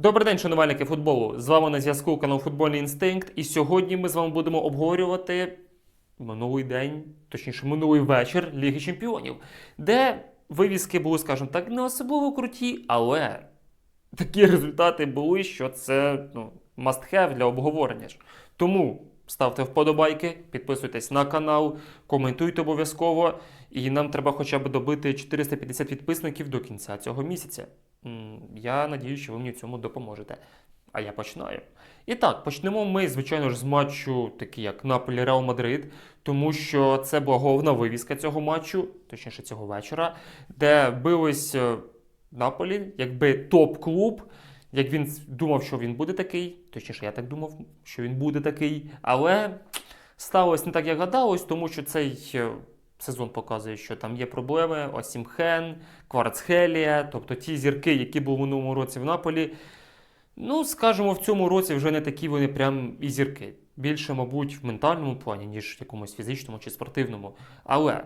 Добрий день, шанувальники футболу. З вами на зв'язку канал Футбольний Інстинкт. І сьогодні ми з вами будемо обговорювати минулий день, точніше, минулий вечір Ліги Чемпіонів, де вивіски були, скажімо так, не особливо круті, але такі результати були, що це ну, must have для обговорення. Тому ставте вподобайки, підписуйтесь на канал, коментуйте обов'язково. І нам треба хоча б добити 450 підписників до кінця цього місяця. Я надію, що ви мені в цьому допоможете. А я починаю. І так, почнемо ми, звичайно ж, з матчу, такий як Наполі Реал Мадрид, тому що це була головна вивіска цього матчу, точніше цього вечора, де бились е, Наполі, якби топ-клуб. Як він думав, що він буде такий, точніше, я так думав, що він буде такий, але сталося не так, як гадалось, тому що цей е, сезон показує, що там є проблеми. Осімхен, Кварцхелія, тобто ті зірки, які були в минулому році в Наполі. Ну, скажімо, в цьому році вже не такі вони прям і зірки. Більше, мабуть, в ментальному плані, ніж в якомусь фізичному чи спортивному. Але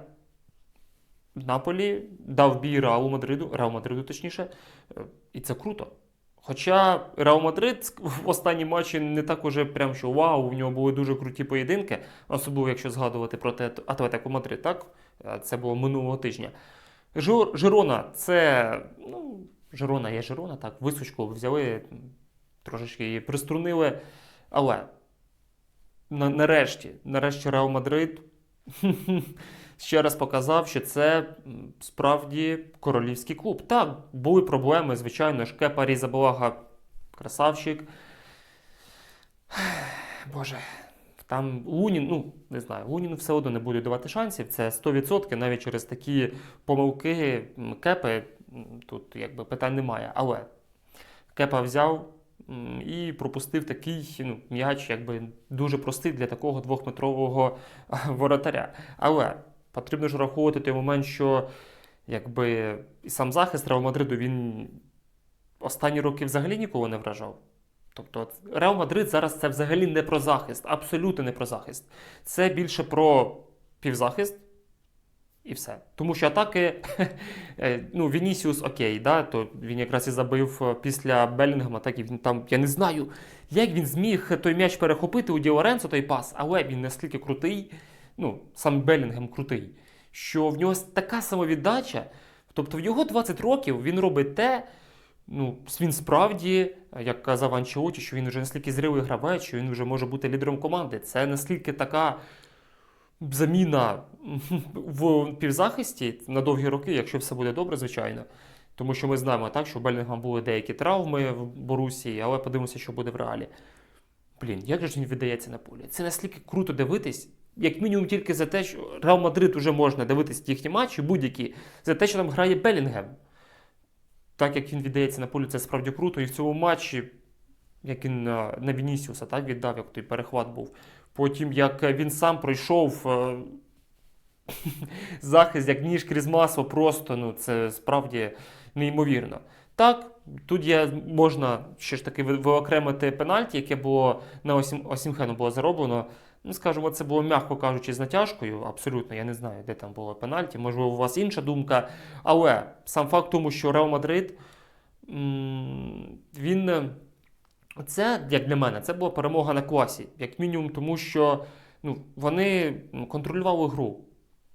Наполі дав бій Реалу Мадриду, Реал Мадриду, точніше, е, і це круто. Хоча Реал Мадрид в останній матчі не так уже прям що вау, у нього були дуже круті поєдинки, особливо якщо згадувати про те Атлетико Мадрид, так? Це було минулого тижня. Жир- Жирона це. Ну, Жирона є Жирона, так, височку взяли, трошечки її приструнили. Але на, нарешті, нарешті Реал Мадрид ще раз показав, що це справді королівський клуб. Так, були проблеми, звичайно ж, Кепа Різабалага красавчик. Боже, там Лунін, ну не знаю, Лунін все одно не буде давати шансів. Це 100%, навіть через такі помилки Кепи тут якби питань немає. Але Кепа взяв і пропустив такий ну, м'яч, якби дуже простий для такого двохметрового воротаря. Але потрібно ж враховувати той момент, що якби і сам захист Реал Мадриду він останні роки взагалі ніколи не вражав. Тобто Реал Мадрид зараз це взагалі не про захист, абсолютно не про захист. Це більше про півзахист і все. Тому що атаки, е, ну, Вінісіус окей, да, то він якраз і забив е, після Белінгема, так і він там, я не знаю, як він зміг той м'яч перехопити у Ді Лоренцо, той пас, але він настільки крутий, ну, сам Белінгем крутий, що в нього така самовіддача, тобто в його 20 років він робить те, ну, він справді, як казав Анчелоті, що він вже настільки зрілий гравець, що він вже може бути лідером команди. Це настільки така заміна в півзахисті на довгі роки, якщо все буде добре, звичайно. Тому що ми знаємо так, що у Белінгам були деякі травми в Борусії, але подивимося, що буде в реалі. Блін, як же він віддається на полі? Це настільки круто дивитись, як мінімум тільки за те, що Реал Мадрид вже можна дивитись їхні матчі, будь-які, за те, що там грає Белінгем. Так як він віддається на полі, це справді круто. І в цьому матчі, як він на, на Вінісіуса так віддав, як той перехват був. Потім, як він сам пройшов е, захист, як ніж крізь масло, просто ну, це справді неймовірно. Так, тут є, можна ще ж таки виокремити пенальті, яке було на Осім, Осімхену було зароблено. Ну, скажімо, це було, м'яко кажучи, з натяжкою. Абсолютно, я не знаю, де там було пенальті. Можливо, у вас інша думка. Але сам факт тому, що Реал Мадрид, він. Це, як для мене, це була перемога на класі, як мінімум, тому що ну, вони контролювали гру,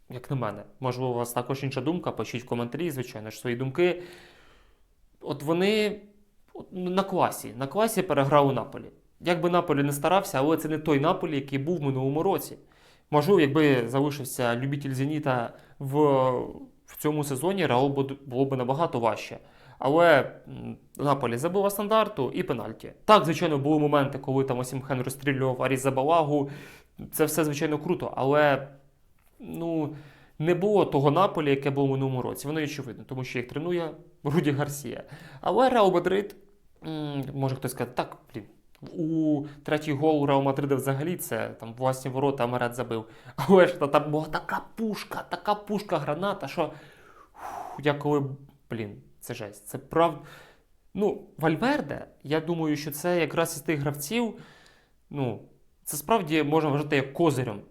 як на мене. Можливо, у вас також інша думка, пишіть в коментарі, звичайно ж, свої думки. От вони ну, на класі, на класі переграли Наполі. Як би Наполі не старався, але це не той Наполі, який був в минулому році. Можливо, якби залишився любитель Зеніта в, в цьому сезоні, Реал було б набагато важче. Але Наполі забила стандарту і пенальті. Так, звичайно, були моменти, коли там Осімхен розстрілював Аріза Балагу. Це все, звичайно, круто, але ну, не було того Наполі, яке було в минулому році. Воно очевидно, тому що їх тренує Руді Гарсія. Але Реал Мадрид, може хтось сказати, так, блін. У третій гол у Реал Мадрида взагалі це там власні ворота Амарат забив. Але ж там була така пушка, така пушка граната, що фу, я коли, блін, це жесть. Це прав. Ну, Вальверде, я думаю, що це якраз із тих гравців, ну, це справді можна вважати як козирем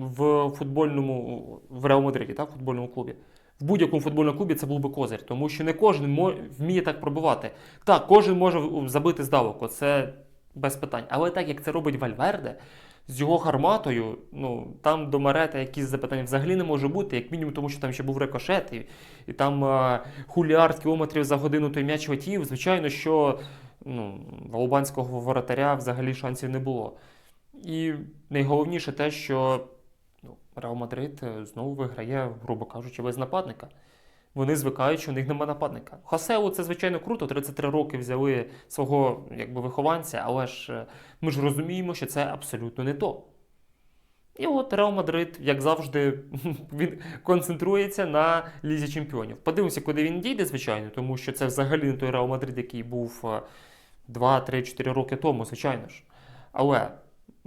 в футбольному, в Реал Мадриді, так, в футбольному клубі. В будь-якому футбольному клубі це був би козир, тому що не кожен вміє так пробивати. Так, кожен може забити здалоку, це без питань. Але так як це робить Вальверде, з його гарматою, ну там до Марета якісь запитання взагалі не може бути, як мінімум, тому що там ще був рикошет, і, і там е, хуліард кілометрів за годину той м'яч летів. Звичайно, що ну, албанського воротаря взагалі шансів не було. І найголовніше те, що Реал Мадрид е, знову виграє, грубо кажучи, без нападника. Вони звикають, що у них нема нападника. Хосеу це звичайно круто. 33 роки взяли свого якби, вихованця, але ж е, ми ж розуміємо, що це абсолютно не то. І от Реал Мадрид, як завжди, він концентрується на Лізі Чемпіонів. Подивимося, куди він дійде, звичайно, тому що це взагалі не той Реал Мадрид, який був е, 2, 3, 4 роки тому, звичайно ж. Але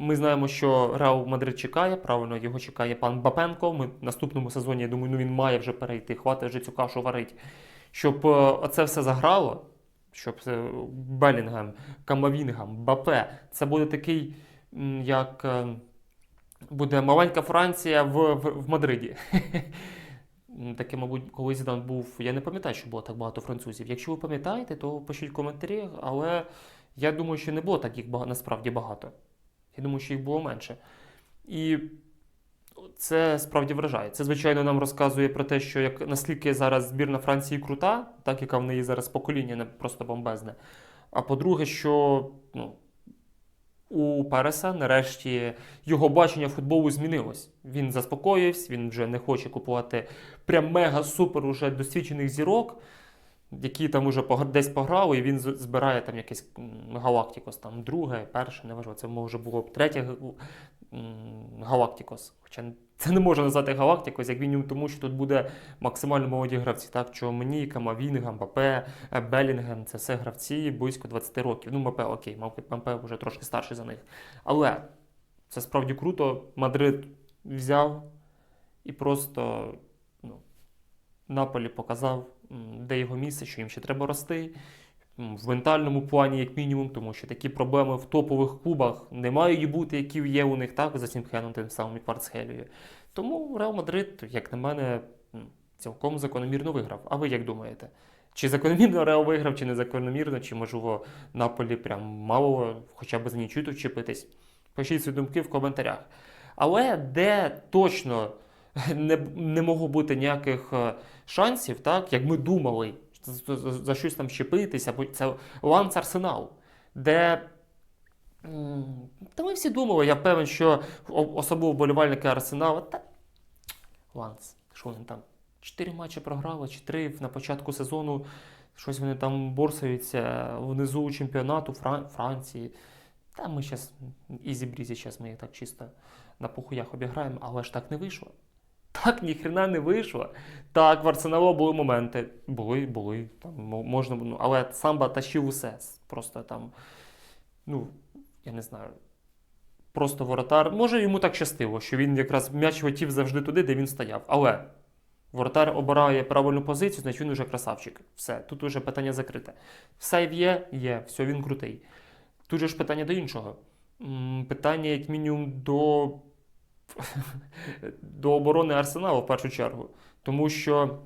ми знаємо, що Реал Мадрид чекає, правильно, його чекає пан Бапенко. Ми в наступному сезоні, я думаю, ну він має вже перейти, хватить вже цю кашу варить. Щоб е, оце все заграло, щоб е, Белінгем, Камавінгем, Бапе, це буде такий, як е, буде маленька Франція в, в, в Мадриді. Таке, мабуть, колись Зідан був. Я не пам'ятаю, що було так багато французів. Якщо ви пам'ятаєте, то пишіть коментарі, але я думаю, що не було так їх насправді багато. Я думаю, що їх було менше. І це справді вражає. Це, звичайно, нам розказує про те, що як наскільки зараз збірна Франції крута, так яка в неї зараз покоління не просто бомбезне. А по-друге, що ну, у Переса нарешті його бачення футболу змінилось. Він заспокоївся, він вже не хоче купувати прям мега супер уже досвідчених зірок, які там уже десь пограли, і він збирає там якийсь Галактикос, там друге, перше, неважливо, це може було б третє Галактикос. Хоча це не можна назвати Галактикос, як мінімум тому, що тут буде максимально молоді гравці. Так, що мені, Камавінга, Мбапе, е, Белінгем, це все гравці близько 20 років. Ну, Мбапе, окей, Мбапе вже трошки старший за них. Але це справді круто. Мадрид взяв і просто ну, Наполі показав, де його місце, що їм ще треба рости. В ментальному плані, як мінімум, тому що такі проблеми в топових клубах не мають бути, які є у них так, за Сімхеном, тим самим і Кварцхелією. Тому Реал Мадрид, як на мене, цілком закономірно виграв. А ви як думаєте? Чи закономірно Реал виграв, чи не закономірно, чи можливо Наполі прям мало хоча б за нічию тут вчепитись? Пишіть свої думки в коментарях. Але де точно не, не могло бути ніяких е, шансів, так, як ми думали, за, щось там щепитися, бо це Ланц Арсенал, де. Та ми всі думали, я певен, що особливо вболівальники Арсенала, та Ланц, що вони там? Чотири матчі програли, чи три на початку сезону. Щось вони там борсаються внизу чемпіонату Фран- Франції. Та ми зараз ізі-брізі, зараз ми їх так чисто на похуях обіграємо, але ж так не вийшло. Так ніхрена не вийшло. Так, в Арсенало були моменти. Були, були. Там, можна, ну, але самба тащив усе. Просто там, ну, я не знаю. Просто воротар. Може, йому так щастило, що він якраз м'яч летів завжди туди, де він стояв. Але воротар обирає правильну позицію, значить він уже красавчик. Все, тут уже питання закрите. Сейв є, є, все, він крутий. Тут же ж питання до іншого. Питання, як мінімум, до, до оборони Арсеналу в першу чергу. Тому що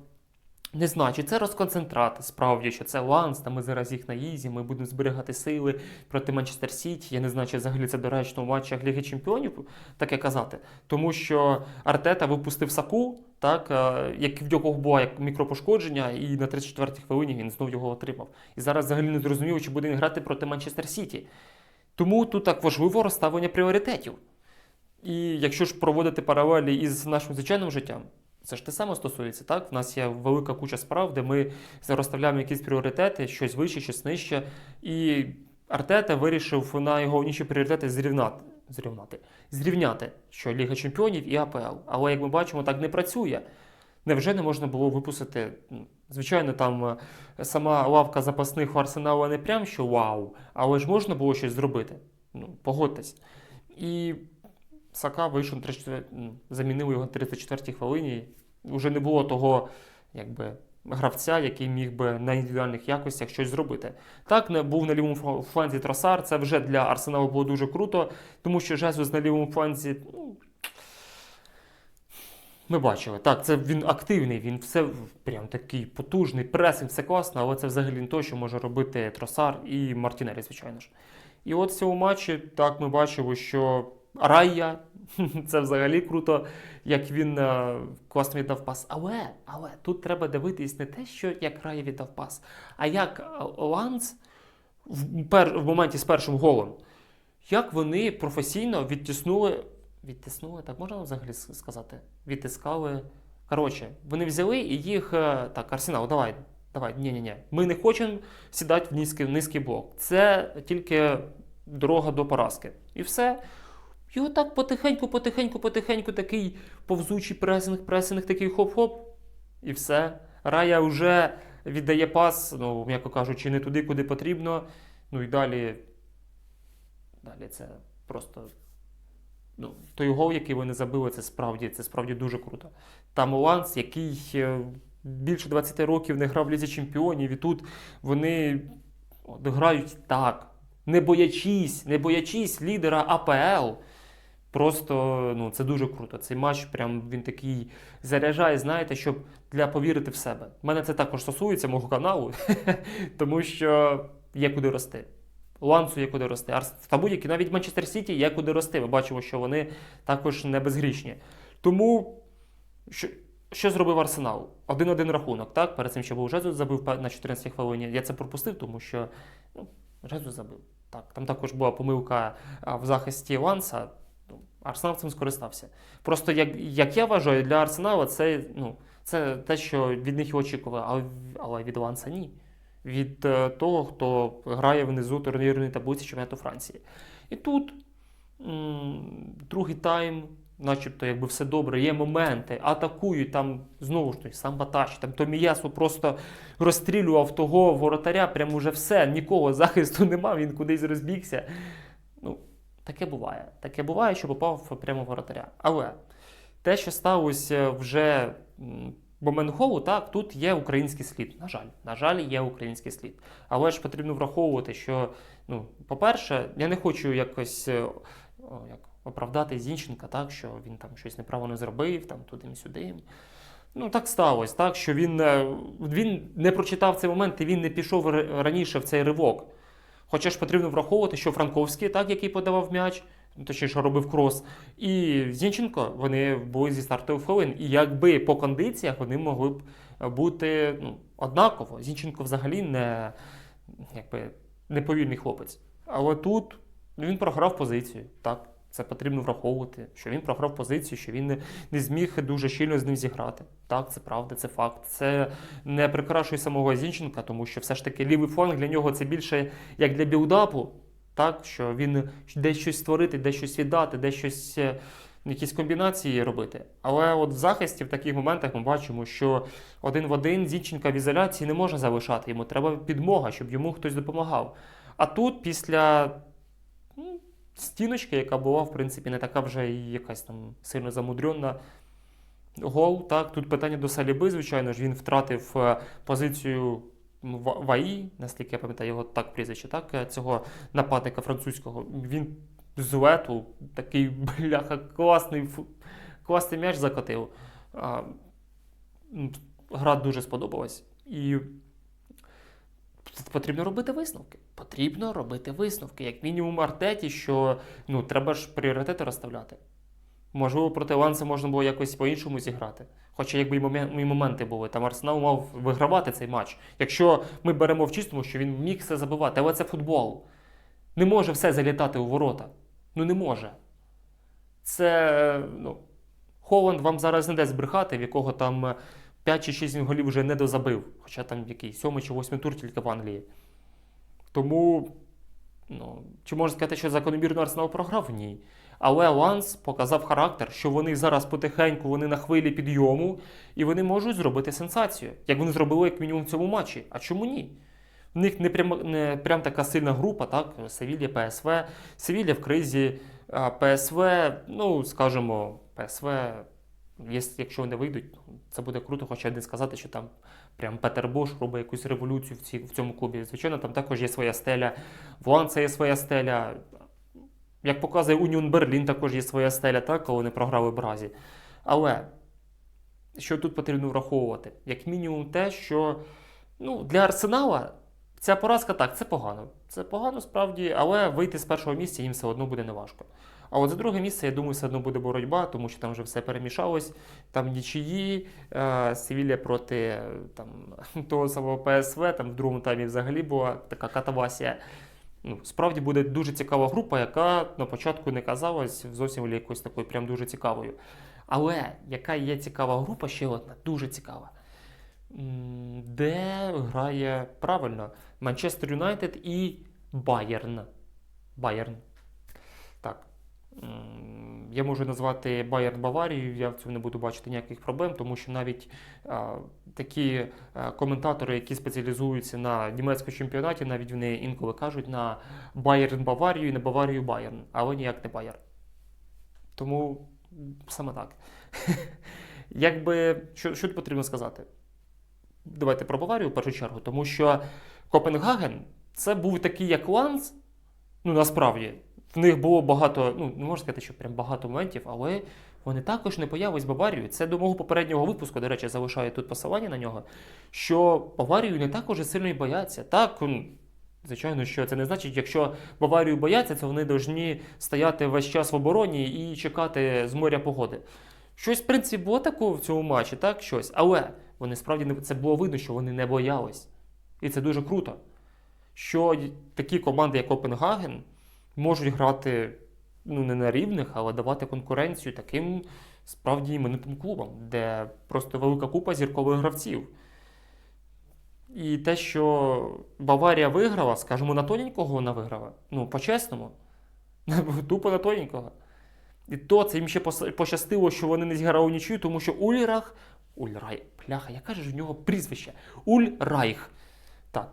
не знаю, чи це розконцентрат, справді, що це Ланс, та ми зараз їх на Ізі, ми будемо зберігати сили проти Манчестер Сіті. Я не знаю, чи взагалі це доречно в матчах Ліги Чемпіонів таке казати. Тому що Артета випустив Саку, так, е, як в нього було як мікропошкодження, і на 34-й хвилині він знов його отримав. І зараз взагалі не зрозуміло, чи буде він грати проти Манчестер Сіті. Тому тут так важливо розставлення пріоритетів. І якщо ж проводити паралелі із нашим звичайним життям, це ж те саме стосується, так? В нас є велика куча справ, де ми розставляємо якісь пріоритети, щось вище, щось нижче. І Артета вирішив на його інші пріоритети зрівнати. Зрівняти, зрівняти, що Ліга Чемпіонів і АПЛ. Але як ми бачимо, так не працює. Невже не можна було випустити? Звичайно, там е, сама лавка запасних у Арсенала не прям що вау, але ж можна було щось зробити. Ну, погодьтесь. І Сака вийшов на 34, замінив його на 34-й хвилині. Уже не було того, якби. Гравця, який міг би на індивідуальних якостях щось зробити. Так, не був на лівому фланзі Тросар. Це вже для Арсеналу було дуже круто, тому що Жезус на лівому фланзі ну, Ми бачили. Так, це він активний, він все прям такий потужний, пресинг, все класно, але це взагалі не те, що може робити Тросар і Мартінелі, звичайно ж. І от в цьому матчі так ми бачимо, що Райя це взагалі круто, як він е, класно віддав пас. Але, але тут треба дивитись не те, що як Райя віддав пас, а як е, Ланс в, пер, в моменті з першим голом, як вони професійно відтиснули. Відтиснули, так можна взагалі сказати? Відтискали. Коротше, вони взяли і їх. е, Так, Арсенал, давай, давай, ні, ні, ні. Ми не хочемо сідати в низький, низький блок. Це тільки дорога до поразки. І все. І отак потихеньку, потихеньку, потихеньку такий повзучий пресинг, пресинг, такий хоп-хоп. І все. Рая вже віддає пас, ну, м'яко кажучи, не туди, куди потрібно. Ну і далі. Далі це просто. Ну, той гол, який вони забили, це справді, це справді дуже круто. Там Ланс, який е, більше 20 років не грав в Лізі Чемпіонів, і тут вони от, грають так, не боячись, не боячись лідера АПЛ. Просто ну, це дуже круто. Цей матч прям він такий заряджає, знаєте, щоб для повірити в себе. Мене це також стосується мого каналу, тому що є куди рости. Лансу є куди рости. Арс... Та будь-які, навіть Манчестер Сіті є куди рости. Ми бачимо, що вони також не безгрішні. Тому що, що зробив Арсенал? Один-один рахунок, так? Перед цим ще був Жезус забив на 14 хвилині. Я це пропустив, тому що ну, Жезус забив. Так, там також була помилка в захисті Ланса. Арсенал цим скористався. Просто як, як я вважаю, для Арсенала це, ну, це те, що від них і очікували, але, але від Ланса ні. Від е, того, хто грає внизу турнірної таблиці чемпіонату Франції. І тут м, другий тайм, начебто, якби все добре, є моменти, атакують там знову ж таки сам Баташ, там Томіясу просто розстрілював того воротаря, прямо вже все, нікого захисту нема, він кудись розбігся. Ну, таке буває. Таке буває, що попав прямо в воротаря. Але те, що сталося вже момент голу, так, тут є український слід. На жаль, на жаль, є український слід. Але ж потрібно враховувати, що, ну, по-перше, я не хочу якось е, як, оправдати Зінченка, так, що він там щось неправильно зробив, там туди-сюди. Ну, так сталося, так, що він, е, він не прочитав цей момент і він не пішов раніше в цей ривок. Хоча ж потрібно враховувати, що Франковський, так, який подавав м'яч, ну, точніше робив крос, і Зінченко вони були зі стартових хвилин. І якби по кондиціях вони могли б бути ну, однаково. Зінченко взагалі не, якби, не повільний хлопець. Але тут він програв позицію. Так, це потрібно враховувати, що він програв позицію, що він не, не зміг дуже щільно з ним зіграти. Так, це правда, це факт. Це не прикрашує самого Зінченка, тому що все ж таки лівий фланг для нього це більше як для білдапу, так, що він десь щось створити, десь щось віддати, десь щось. е, Якісь комбінації робити. Але от в захисті в таких моментах ми бачимо, що один в один Зінченка в ізоляції не може залишати. Йому треба підмога, щоб йому хтось допомагав. А тут, після ну, стіночки, яка була, в принципі, не така вже і якась там сильно замудрена. Гол, так, тут питання до Саліби, звичайно ж, він втратив е, позицію Ва- Ваї, наскільки я пам'ятаю, його так прізвище, так, е, цього нападника французького. Він з такий бляха, класний, класний м'яч закотив. А, Гра дуже сподобалась. І потрібно робити висновки. Потрібно робити висновки. Як мінімум Артеті, що ну, треба ж пріоритети розставляти. Можливо, проти Ланса можна було якось по-іншому зіграти. Хоча якби і момен- моменти були. Там Арсенал мав вигравати цей матч. Якщо ми беремо в чистому, що він міг все забивати, але це футбол. Не може все залітати у ворота. Ну не може. Це ну, Холланд вам зараз не дасть збрехати, в якого там е, 5 чи 6 голів вже не дозабив. Хоча там який 7 чи 8 тур тільки в Англії. Тому, ну, чи можна сказати, що закономірно Арсенал програв? Ні. Але Ланс показав характер, що вони зараз потихеньку, вони на хвилі підйому, і вони можуть зробити сенсацію, як вони зробили як мінімум в цьому матчі. А чому ні? В них не прям, не прям така сильна група, так? Севілля, ПСВ. Севілля в кризі, ПСВ, ну, скажімо, ПСВ, якщо вони вийдуть, це буде круто, хоча не сказати, що там прям Петер Бош робить якусь революцію в, ці, в цьому клубі. Звичайно, там також є своя стеля, в Ланса є своя стеля. Як показує Уніон Берлін, також є своя стеля, так, коли вони програли Бразі. Але що тут потрібно враховувати? Як мінімум, те, що ну, для Арсенала ця поразка так, це погано. Це погано справді, але вийти з першого місця їм все одно буде неважко. А от за друге місце, я думаю, все одно буде боротьба, тому що там вже все перемішалось. Там нічиї, е, Севілля проти е, там, того самого ПСВ, там в другому таймі взагалі була така катавасія. Ну, справді буде дуже цікава група, яка на початку не казалась зовсім якоюсь такою прям дуже цікавою. Але яка є цікава група, ще одна, дуже цікава. Де грає правильно Манчестер Юнайтед і Байерн. Байерн. Я можу назвати Байерн Баварією, я в цьому не буду бачити ніяких проблем, тому що навіть а, такі а, коментатори, які спеціалізуються на німецькому чемпіонаті, навіть вони інколи кажуть на Байерн Баварію і на Баварію Байерн, але ніяк не Байерн. Тому саме так. Якби що, що потрібно сказати? Давайте про Баварію в першу чергу, тому що Копенгаген це був такий як Ланс, ну насправді. В них було багато, ну не можна сказати, що прям багато моментів, але вони також не появились Баварію. Це до мого попереднього випуску, до речі, залишаю тут посилання на нього. Що Баварію не так уже сильно і бояться. Так, ну, звичайно, що це не значить, якщо Баварію бояться, то вони повинні стояти весь час в обороні і чекати з моря погоди. Щось, в принципі, було такого в цьому матчі, так? Щось. Але вони справді не це було видно, що вони не боялись. І це дуже круто. Що такі команди, як Копенгаген, можуть грати ну, не на рівних, але давати конкуренцію таким справді іменитим клубам, де просто велика купа зіркових гравців. І те, що Баварія виграла, скажімо, на тоненького вона виграла. Ну, по-чесному. Тупо на тоненького. І то це їм ще пощастило, що вони не зіграли нічию, тому що Ульрах. Ульрай, пляха, яке ж в нього прізвище? Ульрайх. Так.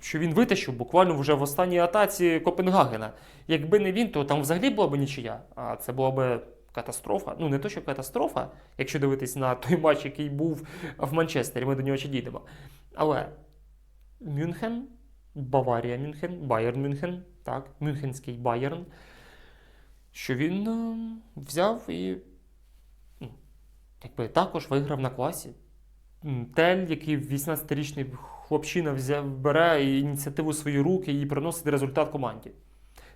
Що він витащив буквально вже в останній атаці Копенгагена. Якби не він, то там взагалі була б нічия. А це була б катастрофа. Ну, не то, що катастрофа, якщо дивитись на той матч, який був в Манчестері, ми до нього ще дійдемо. Але Мюнхен, Баварія Мюнхен, Байерн Мюнхен, так, Мюнхенський Байерн, що він е, взяв і ну, якби також виграв на класі. Тель, який 18-річний хлопчина взяв, бере ініціативу в свої руки і приносить результат команді.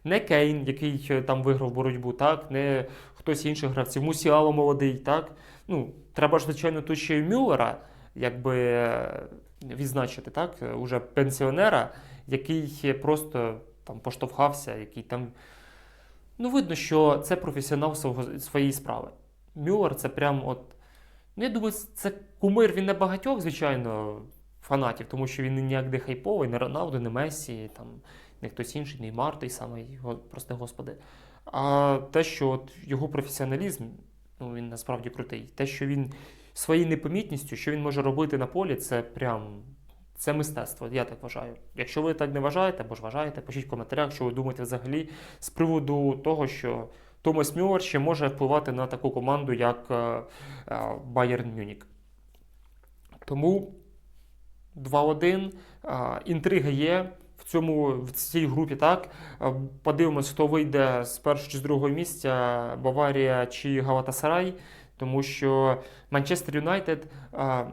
Не Кейн, який е, там виграв боротьбу, так, не хтось інших гравців, Мусіало молодий, так. Ну, треба ж, звичайно, тут ще й Мюллера, якби е, відзначити, так, е, уже пенсіонера, який просто там поштовхався, який там. Ну, видно, що це професіонал своєї справи. Мюллер це прям от. Ну, я думаю, це кумир він не багатьох, звичайно, фанатів, тому що він ніяк не хайповий, не Роналду, не Мессі, там, не хтось інший, Неймар той самий, прости господи. А те, що от його професіоналізм, ну він насправді крутий. Те, що він своєю непомітністю, що він може робити на полі, це прям це мистецтво, я так вважаю. Якщо ви так не вважаєте або ж вважаєте, пишіть в коментарях, що ви думаєте взагалі з приводу того, що Томас Мюллер ще може впливати на таку команду, як е, е, Байерн Мюнік. Тому 2-1. е, Інтрига є в цьому в цій групі. Так Е, подивимось, хто вийде з першого чи з другого місця Баварія чи Галатасарай, тому що Манчестер Юнайтед. е,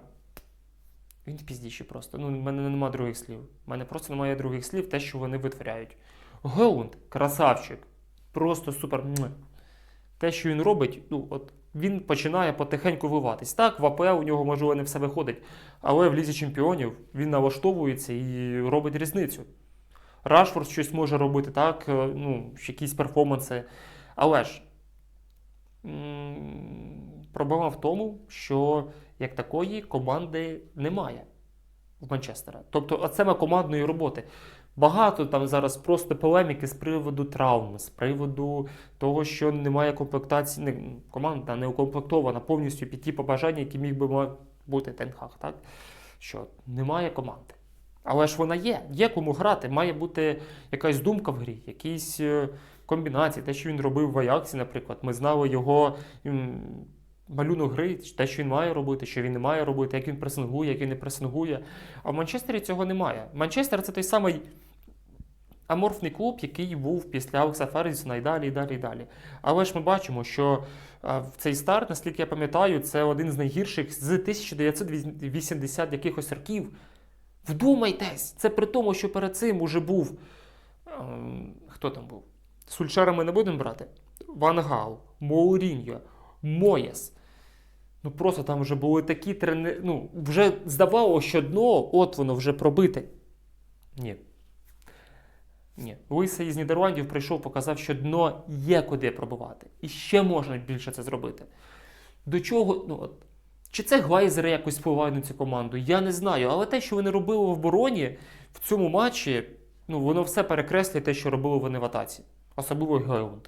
Він піздіші просто. Ну, в мене немає других слів. У мене просто немає других слів, те, що вони витворяють. Гелунд, красавчик. Просто супер. Те, що він робить, ну, от він починає потихеньку виватись. Так, в АПЛ у нього, можливо, не все виходить, але в Лізі Чемпіонів він налаштовується і робить різницю. Рашфорд щось може робити, так, е, ну, якісь перформанси. Але ж проблема в тому, що як такої команди немає в Манчестера. Тобто, от саме командної роботи. Багато там зараз просто полеміки з приводу травм, з приводу того, що немає комплектації, не, команда не укомплектована повністю під ті побажання, які міг би бути Тенхаг, так? Що немає команди. Але ж вона є, є кому грати, має бути якась думка в грі, якісь е, комбінації. Те, що він робив в Аяксі, наприклад. Ми знали його м, малюнок гри, те, що він має робити, що він не має робити, як він пресингує, як він не пресингує. А в Манчестері цього немає. Манчестер це той самий аморфний клуб, який був після Алекса Фергюсона і далі, і далі, і далі. Але ж ми бачимо, що цей старт, наскільки я пам'ятаю, це один з найгірших з 1980 якихось років. Вдумайтесь, це при тому, що перед цим уже був. хто там був? Сульшера ми не будемо брати. Ван Гал, Моуріньо, Моєс. Ну просто там вже були такі тренери. Ну, вже здавалося, що дно, от воно вже пробите. Ні. Ні. Луїса із Нідерландів прийшов, показав, що дно є куди пробувати. І ще можна більше це зробити. До чого. Ну, от, чи це глайзери якось впливають на цю команду? Я не знаю. Але те, що вони робили в обороні в цьому матчі, ну, воно все перекреслює те, що робили вони в атаці. Особливо Геунд.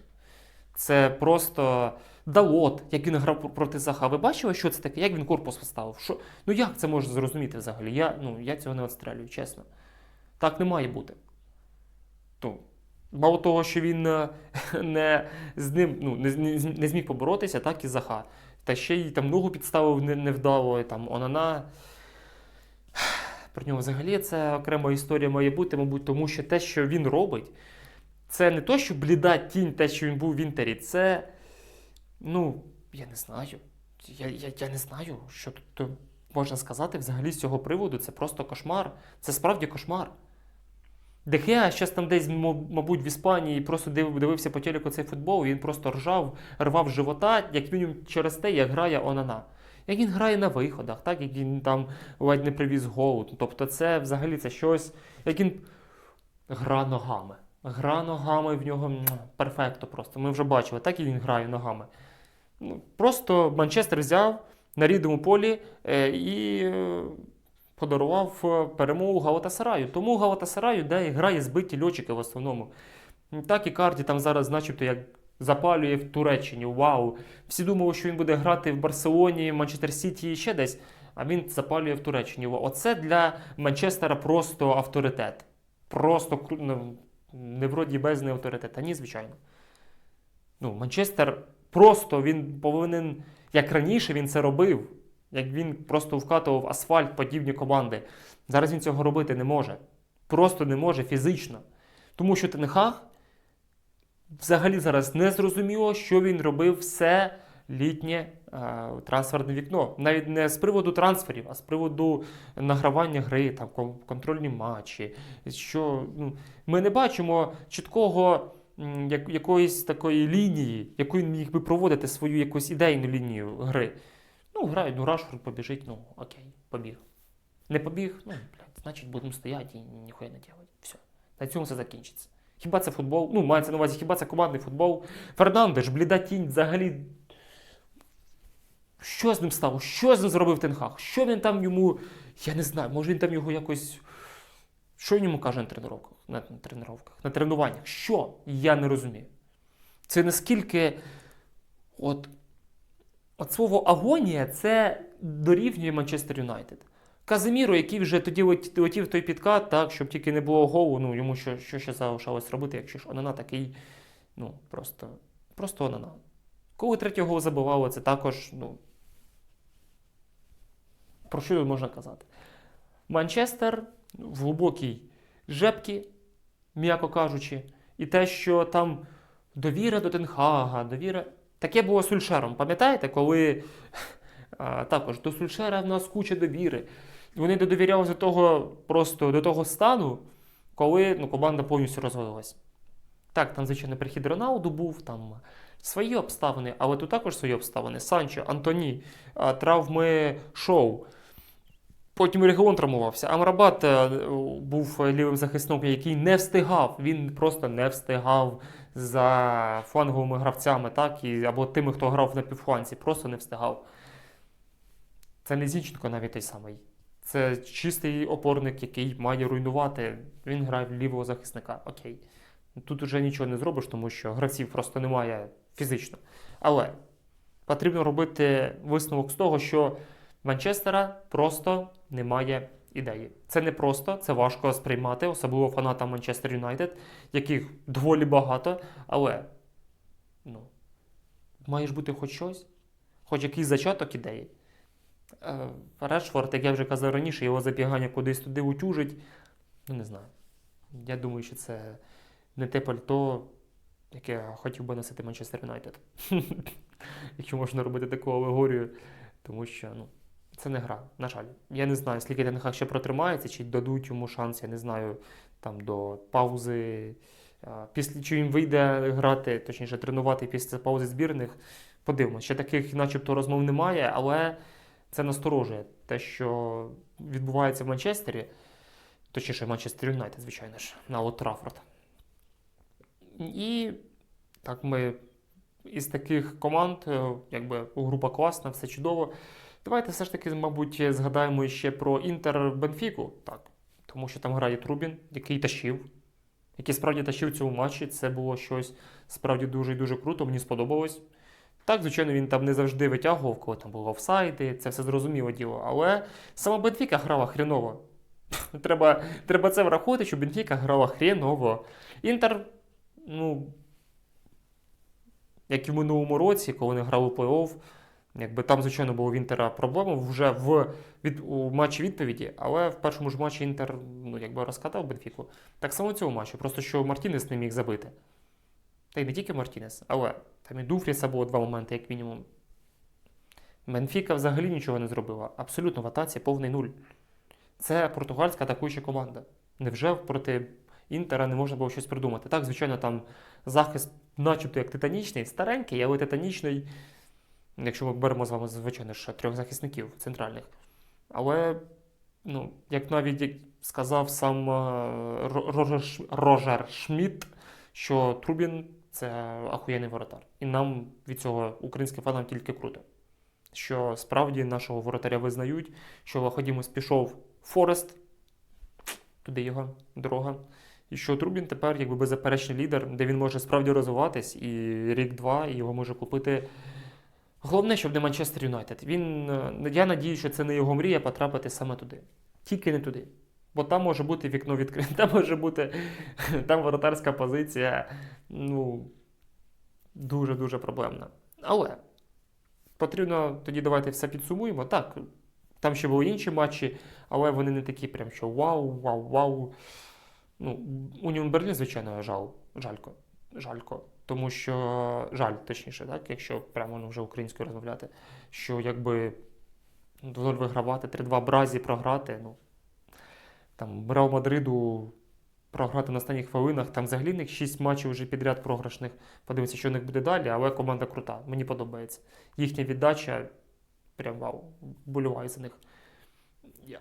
Це просто Далот, як він грав проти Заха. Ви бачили, що це таке? Як він корпус поставив? Що? Ну як це можна зрозуміти взагалі? Я, ну, я цього не відстрелюю, чесно. Так не має бути. Ну, мало того, що він е, не, з ним ну, не, не, зміг поборотися, так і Заха. Та ще й там ногу підставив не- невдало, і там Онана. Про нього взагалі це окрема історія має бути, мабуть, тому що те, що він робить, це не то, що бліда тінь, те, що він був в Інтері, це. Ну, я не знаю. Я, я, я не знаю, що тут можна сказати взагалі з цього приводу. Це просто кошмар. Це справді кошмар. Дехеа зараз там десь, мабуть, в Іспанії просто дивився по телеку цей футбол, він просто ржав, рвав живота, як мінімум через те, як грає Онана. Як він грає на виходах, так, як він там ледь не привіз гол. Тобто це взагалі це щось, як він гра ногами. Гра ногами в нього перфекто просто. Ми вже бачили, так і він грає ногами. Ну, просто Манчестер взяв на рідному полі е, і е, подарував е, перемогу Галатасараю. Тому Галатасараю, де грає збиті льотчики в основному. Так і Карді там зараз, начебто, як запалює в Туреччині. Вау! Всі думали, що він буде грати в Барселоні, Манчестер Сіті і ще десь, а він запалює в Туреччині. Оце для Манчестера просто авторитет. Просто ну, не вроді без не авторитет. Та ні, звичайно. Ну, Манчестер просто він повинен, як раніше він це робив, як він просто вкатував асфальт подібні команди. Зараз він цього робити не може. Просто не може фізично. Тому що Тенхаг взагалі зараз не зрозуміло, що він робив все літнє е, трансферне вікно. Навіть не з приводу трансферів, а з приводу награвання гри, там, контрольні матчі. Що, ну, ми не бачимо чіткого як, якоїсь такої лінії, яку він міг би проводити свою якусь ідейну лінію гри. Ну, грають, ну Рашфорд побіжить, ну окей, побіг. Не побіг, ну, блядь, значить будемо стояти і ніхуя не делать. Все. На цьому все закінчиться. Хіба це футбол? Ну, мається на увазі, хіба це командний футбол? Фернандеш, бліда тінь, взагалі. Що з ним стало? Що з ним зробив Тенхаг? Що він там йому. Я не знаю, може він там його якось. Що він йому каже на тренуваннях? На, на тренуваннях? На тренуваннях? Що? Я не розумію. Це наскільки. От, от слово агонія це дорівнює Манчестер Юнайтед. Казиміро, який вже тоді летів той підкат, так, щоб тільки не було голу, ну йому що, що ще залишалось робити, якщо ж Онана такий, ну, просто, просто Онана. Коли третій гол забивали, це також, ну. Про що можна казати? Манчестер в глибокій жепці, м'яко кажучи, і те, що там довіра до Тенхага, довіра. Таке було Сульшером. Пам'ятаєте, коли а, також до Сульшера в нас куча довіри. Вони додовірялися до того просто до того стану, коли ну, команда повністю розвалилась. Так, там, звичайно, прихід Роналду був, там свої обставини, але тут також свої обставини. Санчо, Антоні, травми шоу. Потім регіон травмувався. Амрабат е, був лівим захисником, який не встигав. Він просто не встигав за фланговими гравцями, так, і, або тими, хто грав на півфланці, просто не встигав. Це не Зінченко навіть той самий. Це чистий опорник, який має руйнувати. Він грає лівого захисника. Окей. Тут вже нічого не зробиш, тому що гравців просто немає фізично. Але потрібно робити висновок з того, що Манчестера просто немає ідеї. Це не просто, це важко сприймати, особливо фанатам Манчестер Юнайтед, яких доволі багато, але ну, має ж бути хоч щось, хоч якийсь зачаток ідеї. Е, Решфорд, як я вже казав раніше, його забігання кудись туди утюжить. Ну, не знаю. Я думаю, що це не те пальто, яке хотів би носити Манчестер Юнайтед. Якщо можна робити таку алегорію, тому що ну, це не гра, на жаль. Я не знаю, скільки Тенхак ще протримається, чи дадуть йому шанс, я не знаю, там до паузи. Після чи він вийде грати, точніше тренувати після паузи збірних. Подивимось, ще таких, начебто, розмов немає, але це насторожує те, що відбувається в Манчестері, точніше, Манчестер Юнайтед, звичайно ж, на Олд. І так ми із таких команд, е, якби група класна, все чудово. Давайте все ж таки, мабуть, згадаємо ще про Інтер Бенфіку. Так, тому що там грає Трубін, який тащив, який справді тащив цьому матчі. Це було щось справді дуже і дуже круто, мені сподобалось. Так, звичайно, він там не завжди витягував, коли там були офсайди, це все зрозуміло діло. Але сама Бенфіка грала хріново. Треба, треба це враховувати, що Бенфіка грала хріново. Інтер, ну, як і в минулому році, коли вони грали плей-офф, якби там, звичайно, було в Інтера проблема вже в від, у матчі відповіді, але в першому ж матчі Інтер ну, якби розкатав Бенфіку. Так само в цьому матчі, просто що Мартінес не міг забити. Та й не тільки Мартінес, але там і Дуфріса було два моменти, як мінімум. Бенфіка взагалі нічого не зробила. Абсолютно в атаці повний нуль. Це португальська атакуюча команда. Невже проти Інтера не можна було щось придумати? Так, звичайно, там захист, начебто як титанічний, старенький, але титанічний, якщо ми беремо з вами, звичайно, ще трьох захисників центральних. Але, ну, як навіть сказав сам е, Рожер, Рожер Шмідт, що Трубін це ахуєнний воротар. І нам від цього українським фанам тільки круто. Що справді нашого воротаря визнають, що Лаходімос пішов Форест, туди його дорога. І що Трубін тепер якби беззаперечний лідер, де він може справді розвиватись, і рік-два, і його може купити. Головне, щоб не Манчестер Юнайтед. Він, е, я надію, що це не його мрія потрапити саме туди. Тільки не туди. Бо там може бути вікно відкрите, там може бути там воротарська позиція. Ну, дуже-дуже проблемна. Але потрібно тоді давайте все підсумуємо. Так, там ще були інші матчі, але вони не такі, прям що вау, вау, вау. Ну, Уніон Берлін, звичайно, жал, жалько. Жалько. Тому що жаль, точніше, так, якщо прямо ну, вже українською розмовляти, що якби 2-0 вигравати, 3-2 Бразі програти, ну там Реал Мадриду програти на останніх хвилинах, там взагалі них 6 матчів вже підряд програшних. Подивимося, що у них буде далі, але команда крута, мені подобається. Їхня віддача, прям вау, болюваю за них. Я...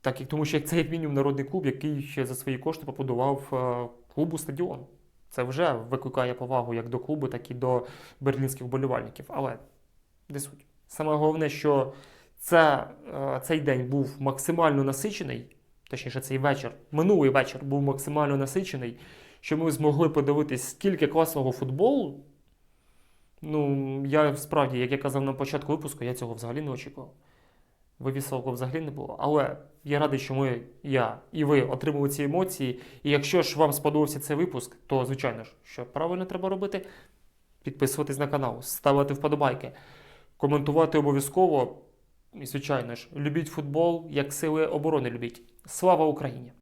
Так, тому що це як мінімум народний клуб, який ще за свої кошти побудував е, клубу стадіон. Це вже викликає повагу як до клубу, так і до берлінських вболівальників. Але де суть? Саме головне, що це, е, цей день був максимально насичений, точніше, цей вечір, минулий вечір був максимально насичений, що ми змогли подивитись, скільки класного футболу. Ну, я справді, як я казав на початку випуску, я цього взагалі не очікував. Вивісового взагалі не було. Але я радий, що ми, я і ви отримали ці емоції. І якщо ж вам сподобався цей випуск, то звичайно ж, що правильно треба робити? Підписуватись на канал, ставити вподобайки, коментувати обов'язково. І, звичайно ж, любіть футбол, як сили оборони любіть. Слава Україні!